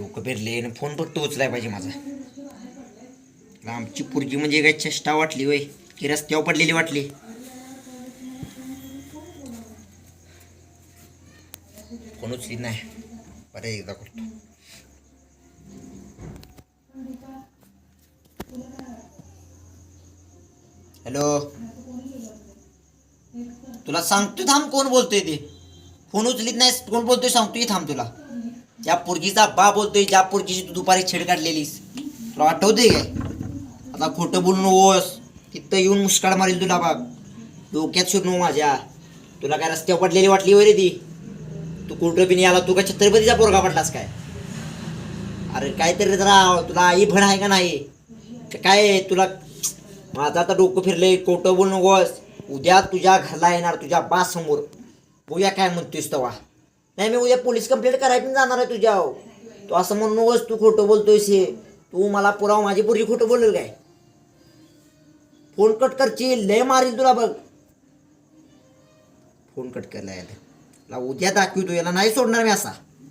डोकं फिरले आणि फोन फक्त उचलाय पाहिजे माझा. आमची पुरगी म्हणजे काय चेष्टा वाटली वय की रस्त्यावर पडलेली वाटली. फोन उचलीत नाही. बरं एकदा करतो. हॅलो. तुला सांगतो थांब कोण बोलतोय ते. फोन उचलीत नाही कोण बोलतोय सांगतोय थांब तुला. ज्या पोरगीचा बा बोलतोय ज्या पोरगीची तू दुपारी छेड काढलेलीस तुला आठवते काय? आता खोटं बोलून ओस तिथं येऊन मुस्काळ मारील तुला बाप. डोक्यात शिरणू माझ्या. तुला काय रस्त्यावर पडलेली वाटली वरे ती? तू कुठं पिणी आला तू काय छत्रपतीचा पोरगा पडलास काय? अरे काहीतरी जरा तुला आई भण आहे का नाही? का काय तुला माझं आता डोकं फिरले खोटं बोलू नकोस उद्या तुझ्या घरला येणार तुझ्या बा समोर बघूया काय म्हणतोयस तवा? नाही मी उद्या पोलीस कंप्लेंट करायला पण जाणार आहे तुझ्या तू असं म्हणू तू खोटं बोलतोयस हे. तू मला पुरावा माझी पोरगी खोटं बोलेल काय? फोन कट करची लय मारील तुला बघ. फोन कट केला याला याला उद्या दाखवतो याला नाही सोडणार मी असा.